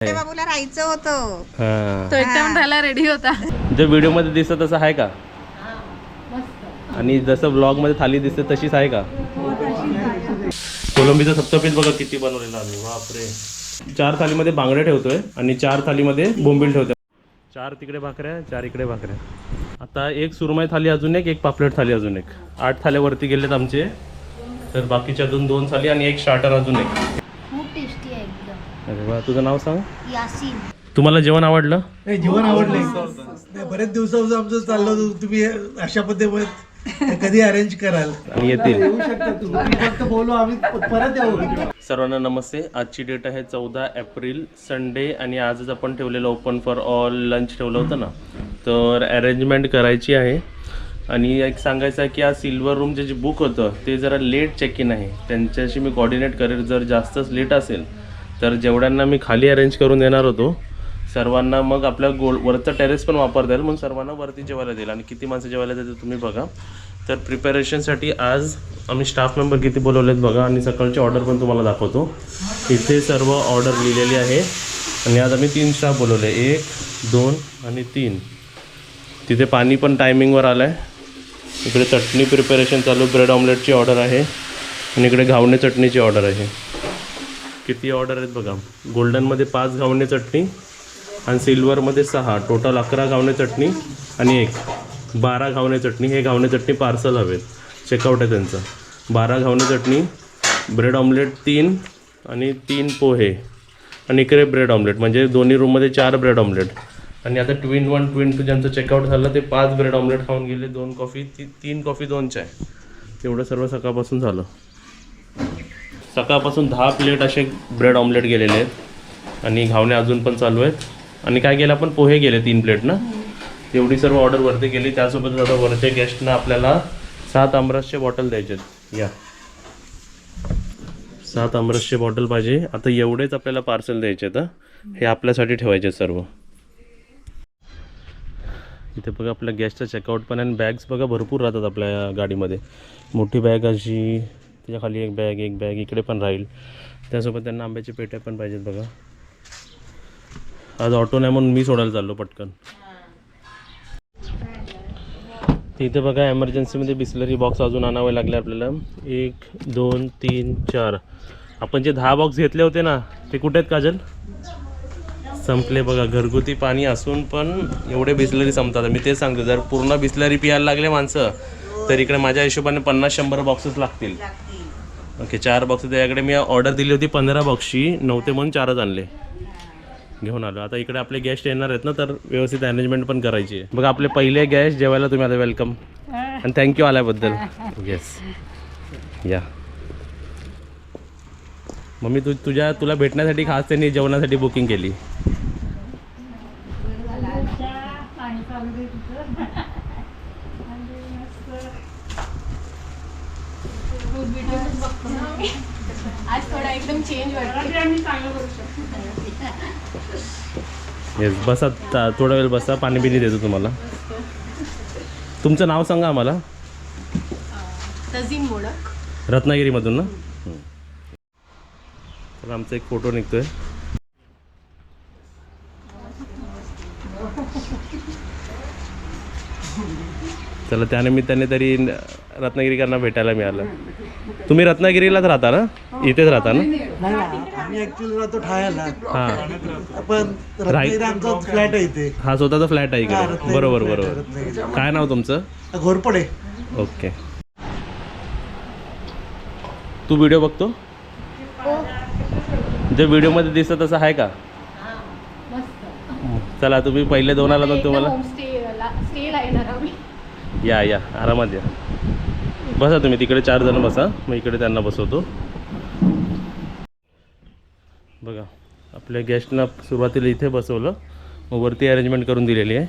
ते बाबूला राहायचं होतं. हा. तो एकदम राहायला रेडी होता. जे व्हिडिओमध्ये दिसतं तसं आहे का? आणि जसं ब्लॉगमध्ये थाली दिसते तशीच आहे का? कोलंबीचं सप्तपीठ बघा किती बनवलेलं आम्ही बापरे. चार थालीमध्ये बांगडे ठेवतोय आणि चार थालीमध्ये बोंबील ठेवतोय. चार तिकडे भाकऱ्या चार इकडे भाकऱ्या. आता एक सुरमई थाली अजून एक एक पापलेट थाली अजून एक. आठ थाल्यावरती गेलेत आमचे. तर बाकीच्या अजून दोन थाली आणि एक स्टार्टर अजून एक. खूप टेस्टी आहे. अरे वा तुझं नाव सांग? यासीन. तुम्हाला जेवण आवडलं? नाही, जेवण आवडलंय नाही, बरेच दिवसापासून आमचं चाललं होतं. तुम्ही अशा पद्धतीमध्ये कधी अरेंज कराल? आणि येतील. येऊ शकता तुम्ही. फक्त बोलू आम्ही परत येऊ. सर्वांना नमस्ते. आजची डेट आहे चौदा एप्रिल संडे आणि आजच आपण ठेवलेलं ओपन फॉर ऑल लंच ठेवलं होतं ना. तर अरेंजमेंट करायची आहे. आणि एक सांगायचं आहे की आज सिल्वर रूमचे जे बुक होतं ते जरा लेट चेक इन आहे. त्यांच्याशी मी कॉर्डिनेट करेल. जर जास्तच लेट असेल तर जेवढ्यांना मी खाली अरेंज करून देणार होतो सर्वांना मग आपल्या गोल वरचं टेरेस पण वापरता येईल म्हणून सर्वांना वरती जेवायला देईल. आणि किती माणसं जेवायला देते तुम्ही बघा. तर प्रिपरेशनसाठी आज आम्ही स्टाफ मेंबर किती बोलवलेत बघा. आणि सकाळची ऑर्डर पण तुम्हाला दाखवतो. इथे सर्व ऑर्डर लिहिलेली आहे. आणि आज आम्ही तीन स्टाफ बोलवले. एक दोन आणि तीन. तिथे पाणी पण टायमिंगवर आलं आहे इकडे चटणी प्रिपरेशन चालू. ब्रेड ऑमलेटची ऑर्डर आहे. आणि इकडे घावणे चटणीची ऑर्डर आहे. किती ऑर्डर आहेत बघा. गोल्डनमध्ये पाच घावणे चटणी आणि सिल्वरमध्ये सहा. टोटल अकरा घावणे चटणी आणि एक. बारा घावणे चटणी. हे घावणे चटणी पार्सल हवेत. चेकआउट आहे त्यांचं. बारा घावणे चटणी ब्रेड ऑमलेट तीन आणि तीन पोहे. आणि इकडे ब्रेड ऑमलेट म्हणजे दोन्ही रूममध्ये चार ब्रेड ऑमलेट आणि आता ट्विन वन ट्विन टू ज्यांचं चेकआउट झालं ते पाच ब्रेड ऑमलेट खाऊन गेले. दोन कॉफी ती तीन कॉफी दोन चाय तेवढं सर्व सकाळपासून झालं. सकाळपासून दहा प्लेट असे ब्रेड ऑमलेट गेलेले आहेत. आणि घावणे अजून पण चालू आहेत. आणि काय गेलं आपण पोहे गेले तीन प्लेट ना? एवढी सर्व ऑर्डर वरती गेली त्यासोबत आता वरच्या गेस्टना आपल्याला सात आमरसचे बॉटल द्यायचे आहेत. या. सात आमरसचे बॉटल पाहिजे. आता एवढेच आपल्याला पार्सल द्यायचे आहेत हे. आपल्यासाठी ठेवायचे आहेत सर्व. इथे बघा आपल्या गॅसचा चेकआउट पण आणि बॅग्स बघा भरपूर राहतात आपल्या गाडीमध्ये. मोठी बॅग अशी त्याच्याखाली एक बॅग एक बॅग इकडे पण राहील. त्यासोबत त्यांना आंब्याचे पेट्या पण पाहिजेत बघा. आज ऑटो नाही म्हणून मी सोडायला चाललो पटकन. तिथे बघा एमर्जन्सीमध्ये बिस्लरी बॉक्स अजून आणावे लागले आपल्याला. एक दोन तीन चार. आपण जे दहा बॉक्स घेतले होते ना ते कुठे आहेत काजल? संपले बघा. घरगुती पाणी असून पण एवढे बिस्लरी संपतात. मी तेच सांगतो जर पूर्ण बिस्लरी पियायला लागले माणसं तर इकडे माझ्या हिशोबाने पन्नास शंभर बॉक्सेस लागतील. ओके चार बॉक्स त्याच्याकडे मी ऑर्डर दिली होती पंधरा बॉक्सची नव्हते म्हणून चारच आणले. घेऊन आलो. आता इकडे आपले गेस्ट येणार आहेत ना तर व्यवस्थित अरेंजमेंट पण करायची आहे. बघा आपले पहिले गेस्ट जेवायला तुम्ही आता वेलकम आणि थँक्यू आल्याबद्दल. येस या मम्मी तू तुझ्या तुला भेटण्यासाठी खास त्यांनी जेवणासाठी बुकिंग केली. आज थोडा एकदम चेंज येस बसा ता- थोडा वेळ बसा पाणी बिणी देतो तुम्हाला. तुमचं नाव सांगा आम्हाला. तजीन मोडक. रत्नागिरीमधून ना. तर आमचा एक फोटो निघतोय. चला त्यानिमित्ताने तरी रत्नागिरीकरांना भेटायला मिळालं. तुम्ही रत्नागिरीलाच राहता ना? इथेच राहता ना? नाही ना आम्ही ऍक्च्युअली राहतो ठाण्याला. हां. आपण रत्नागिरी आमचा फ्लॅट आहे इथे. हा स्वतःचा फ्लॅट आहे हा, इकडे रत्नागिरी बरोबर flat आहे, बरोबर. रत्नागिरी. काय नाव तुमचं? घोरपडे. ओके. तू व्हिडिओ बघतो? जे व्हिडिओमध्ये दिसतं तसं आहे का? चला तुम्ही पहिले दोन आला तर तुम्हाला होमस्टे स्टेला येणार आम्ही. या या. आरामात या. बसा तुम्ही तिकडे चार जण बसा. मग इकडे त्यांना बसवतो. बघा आपल्या गेस्टना सुरुवातीला इथे बसवलं. मग वरती अरेंजमेंट करून दिलेली आहे.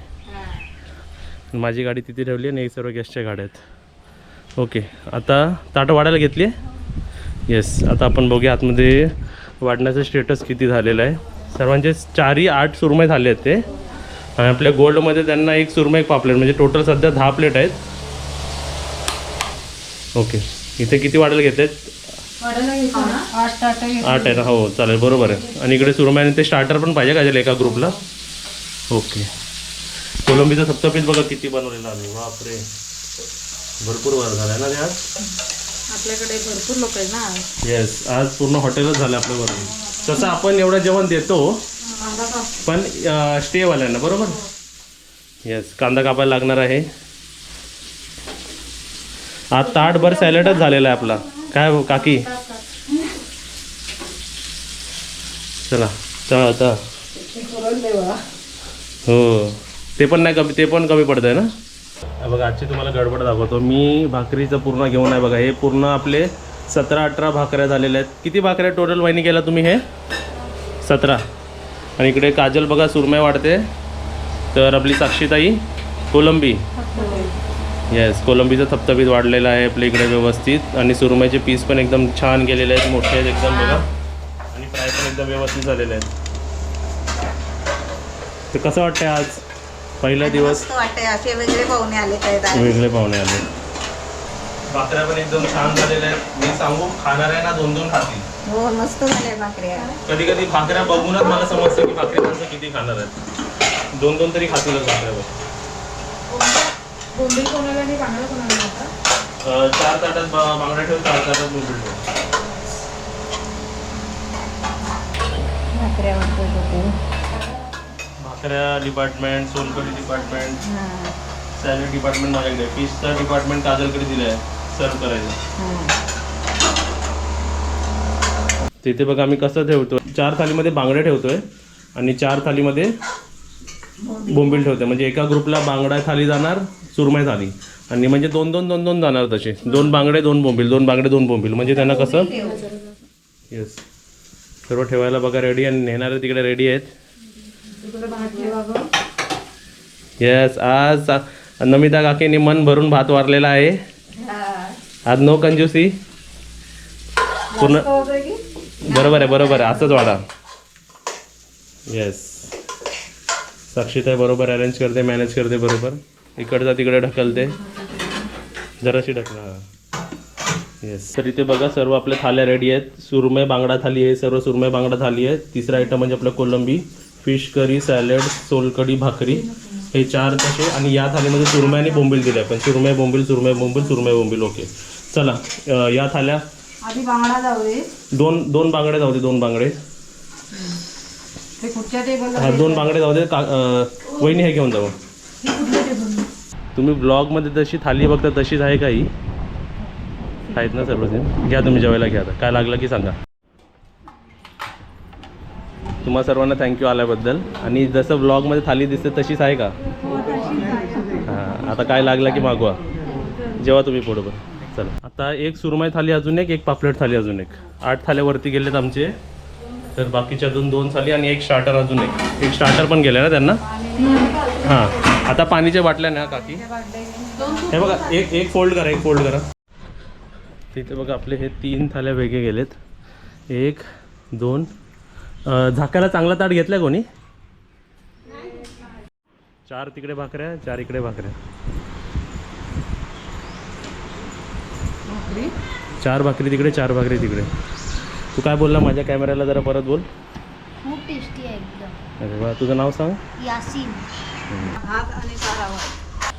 माझी गाडी तिथे ठेवली आणि हे सर्व गेस्टच्या गाड्या आहेत. ओके आता ताटं वाढायला घेतली आहे? येस आता आपण बघूया आतमध्ये वाढण्याचं स्टेटस किती झालेलं आहे. सर्वांचे चारही आठ सुरमई झाले आहेत ते. आणि आपल्या गोल्डमध्ये त्यांना एक सुरमई एक पापलेट म्हणजे टोटल सध्या दहा प्लेट आहेत. ओके. इथे किती वाढायला घेत आहेत आठ आठ आठ आहे ना? हो चालेल बरोबर आहे. आणि इकडे सुरमई आणि ते स्टार्टर पण पाहिजे का एका ग्रुपला ओके. कोलंबीचं सप्तपीठ बघा किती बनवलेलं आम्ही बापरे. भरपूर वर झाला ना ते आज? आपल्याकडे भरपूर लोक आहेत ना. येस आज पूर्ण हॉटेलच झालं आपल्याबरोबर तसं आपण एवढं जेवण देतो पण स्टेवाल्यांना बरोबर? येस कांदा कापायला लागणार आहे. आज ताटभर सॅलडच झालेला आहे आपला. काय हो, काकी? चला चला आता हो. ते पण नाही कमी ते पण कमी पडत आहे ना बघा आजची तुम्हाला गडबड दाखवतो. मी भाकरीचं पूर्ण घेऊन आहे बघा. हे पूर्ण आपले सतरा अठरा भाकऱ्या झालेल्या आहेत. किती भाकऱ्या टोटल वहिनी केला तुम्ही हे? सतरा. आणि इकडे काजल बघा सुरमई वाढते. तर आपली साक्षीताई कोलंबी. येस कोलंबीचं थपथपीत वाढलेलं आहे आपल्या इकडे व्यवस्थित. आणि सुरमईचे पीस पण एकदम छान गेलेले आहेत मोठे आहेत एकदम बघा. आणि फ्राय पण एकदम व्यवस्थित झालेले आहेत. ते कसं वाटतंय आज? पहिला दिवस? असे वेगळे पाहुणे आले. वेगळे पाहुणे आले. भाकऱ्या पण एकदम छान झालेल्या आहेत. मी सांगू खाणार आहे ना दोन दोन खातील. हो मस्त झाल्या भाकऱ्या कधी कधी भाकऱ्या बघूनच मला समजतं की भाकरी माणसं किती खाणार आहेत. दोन दोन तरी खातीलच भाकऱ्या बोंबील कोणाला आणि बांगडा कोणाला होता चार ताटात बांगडा ठेव चार ताटात बोंबील ठेव भाकऱ्या वाटतोय भाकऱ्या डिपार्टमेंट सोलकढी डिपार्टमेंट हां. सॅलड डिपार्टमेंट माझ्याकडे. फिशचं डिपार्टमेंट काजलकडे दिलं आहे सर्व करायचं हां तिथे बघा आम्ही कसं ठेवतो चार थालीमध्ये बांगडे ठेवतोय आणि चार थालीमध्ये बोंबील ठेवतोय म्हणजे एका ग्रुपला बांगडा थाली जाणार सुरमई थाली आणि म्हणजे दोन दोन दोन दोन जाणार तसे. दोन बांगडे दोन बोंबील. दोन बांगडे दोन बोंबील. म्हणजे त्यांना कसं? येस सर्व ठेवायला बघा रेडी आणि नेणारे तिकडे रेडी आहेत. येस आज नमिता काकीने मन भरून भात वारलेला आहे. आज नो कंजूसी पूर्ण बरोबर आहे बरोबर आहे. असंच वाढा येस साक्षीताई बरोबर अरेंज करते मॅनेज करते बरोबर. इकडचा तिकडे ढकलते. जराशी ढकला येस तर इथे बघा सर्व आपल्या थाल्या रेडी आहेत. सुरमई बांगडा थाली आहे सर्व सुरमई बांगडा थाली आहे तिसरा आयटम म्हणजे आपलं कोलंबी फिश करी सॅलड सोलकढी भाकरी. हे चार तसे आणि या थालीमध्ये सुरमई आणि बोंबील दिले आपण सुरमई बोंबील सुरमई बोंबील सुरमई बोंबील ओके चला या थाल्या आधी बांगडा जाऊ दे. दोन दोन बांगडे जाऊ दे दोन बांगडे. ते कुठच्या टेबल हा दोन बांगडे जाऊ दे का अं, वहिनी हे घेऊन जाऊ. तुम्ही ब्लॉगमध्ये जशी थाली बघता तशीच आहे काही? आहेत ना सर्व घ्या तुम्ही जेवायला घ्या आता. काय लागलं की सांगा. तुम्हा सर्वांना थँक्यू आल्याबद्दल. आणि जसं ब्लॉगमध्ये थाली दिसते तशीच आहे का? हां आता काय लागलं की मागवा. जेव्हा तुम्ही पुढं बघ चला. आता एक सुरमई थाली अजून एक एक पापलेट थाली अजून एक. आठ थाल्या वरती गेलेत आमचे. तर बाकीच्या अजून दोन थाली आणि एक स्टार्टर अजून एक. एक स्टार्टर पण गेले ना त्यांना? हां. आता पाणीच्या बाटल्या ना काकी. हे बघा एक एक फोल्ड करा एक फोल्ड करा. तिथे बघा आपले हे तीन थाल्या वेगळे गेलेत. एक दोन. झाकायला चांगला ताट घेतलाय कोणी? चार तिकडे भाकऱ्या चार इकडे भाकऱ्या. चार भाकरी तिकडे चार भाकरी तिकडे. तू काय बोलला? माझ्या कॅमेऱ्याला जरा परत बोल. खूप टेस्टी आहे एकदम. अरे वा तुझं नाव सांग. यासीन. भात आणि सारावा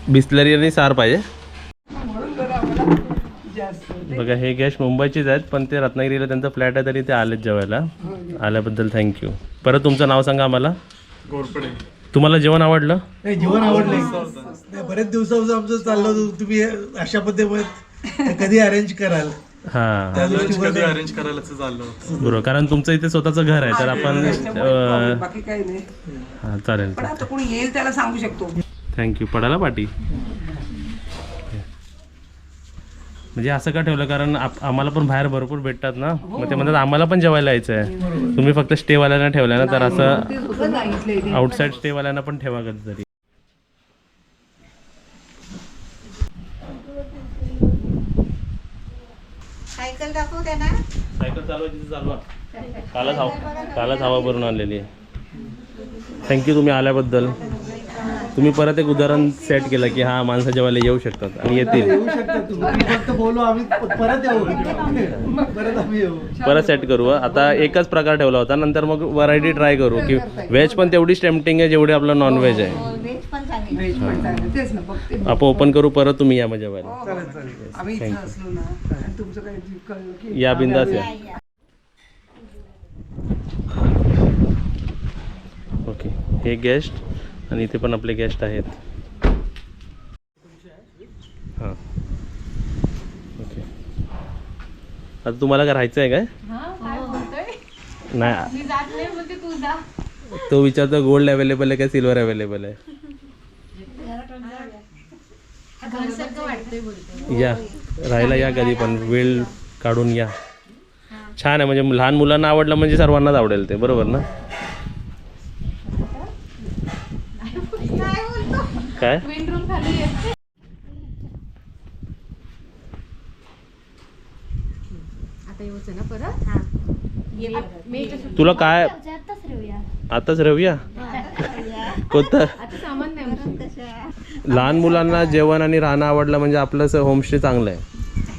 बिस्लरी आणि सार पाहिजे. बघा हे गॅस मुंबईचेच आहेत पण ते रत्नागिरीला त्यांचा फ्लॅट आहे तरी ते आलेत जेवायला. आल्याबद्दल थँक्यू परत तुमचं नाव सांगा आम्हाला. गोरपडे. तुम्हाला जेवण आवडलं? नाही जेवण आवडलंय नाही. बरेच दिवसापासून आमचं चाललं होतं. तुम्ही अशा पद्धतीमध्ये कधी अरेंज कराल? हां. त्या दृष्टीमध्ये अरेंज करायला चाललं होतं? बरोबर कारण तुमचं इथे स्वतःचं घर आहे तर आपण अं, बाकी काही नाही. हां चालेल पण आता कोणी येईल त्याला सांगू शकतो. थँक्यू पडाला पाटी? म्हणजे असं का ठेवलं? कारण आप आम्हाला पण बाहेर भरपूर भेटतात ना? मग ते म्हणतात आम्हाला पण जेवायला यायचं आहे तुम्ही फक्त स्टेवाल्यांना ठेवलं ना तर असं सांगितलं आउटसाईड स्टेवाल्यांना पण ठेवा कधीतरी. सायकल दाखव त्यांना. सायकल चालवायची तर चालवा. कालच हवा कालच हवा भरून आणलेली आहे. थँक्यू तुम्ही आल्याबद्दल. तुम्ही परत एक उदाहरण सेट केलं की हा माणसं जेवायला येऊ शकतात आणि येतील. येऊ शकता तुम्ही. फक्त बोलू आम्ही परत येऊ. परत आम्ही येऊ. परत सेट करू हं. आता एकच प्रकार ठेवला होता नंतर मग व्हरायटी ट्राय करू की व्हेज पण तेवढीच टेम्पटिंग आहे जेवढी आपलं नॉन व्हेज आहे. ना बघते आपण ओपन करू परत तुम्ही या माझ्या की या बिंदास या. ओके हे गेस्ट आणि इथे पण आपले गेस्ट आहेत. हां. ओके आता तुम्हाला काय राहायचं आहे काय नाही. तो विचारतो गोल्ड अवेलेबल आहे का सिल्वर अवेलेबल आहे? या. राहायला या कधी पण. वेळ काढून या. छान आहे. म्हणजे लहान मुलांना आवडलं म्हणजे सर्वांनाच आवडेल ते. बरोबर ना? काय? तुला काय आताच रवूया कोणतं? लहान मुलांना जेवण आणि राहणं आवडलं म्हणजे आपलं असं होमस्टे चांगलं आहे.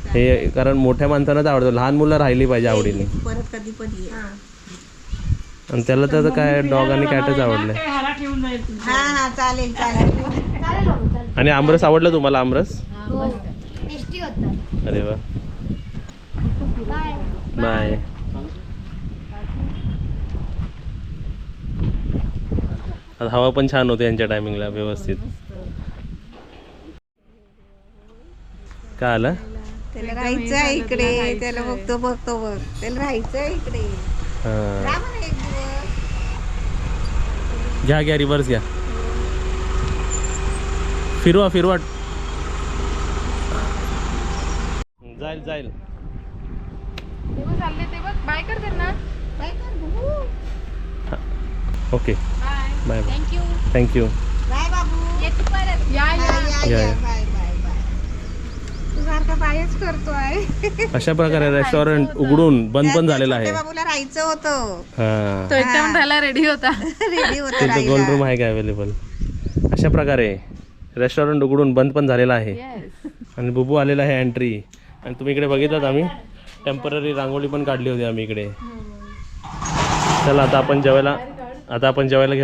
हे कारण मोठ्या माणसांनाच आवडतं. लहान मुलं राहिली पाहिजे आवडीने. परत कधी पण ये. आणि त्याला तर काय डॉग आणि कॅटच आवडलं हा हा चालेल चालेल. आणि आमरस आवडलं तुम्हाला आमरस? हो. अरे वा. बाय. हवा पण छान होते यांच्या टायमिंगला व्यवस्थित. काय आलं? त्याला राहायचं इकडे त्याला बघतो बघतो बघ. त्याला राहायचं इकडे. हां. घ्या घ्या रिव्हर्स घ्या. फिरवा फिरवा. जाईल जाईल. तेव्हा चालले ते बघ बाय कर त्यांना. काय कर बघू okay bye bye bye thank you thank you bye बाबू. येतो परत. या या. या, या, या, या. बाय बाय बाय तू सारखा बायच करतोय. अशा प्रकारे रेस्टॉरंट उघडून बंद पण झालेलं आहे. बाबूला राहायचं होतं. हां. तो एकदम राहायला रेडी होता. रेडी होतं तिथं गोल्ड. रूम आहे का अवेलेबल अशा प्रकारे. रेस्टॉरंट उघडून बंद पण झालेलं आहे. आणि बुबू आलेला आहे एंट्री आणि तुम्ही इकडे बघितलात आम्ही. टेंपररी रांगोळी पण काढली होती आम्ही इकडे. चला आता आपण जेवायला आता आपण जेवायला घेऊ.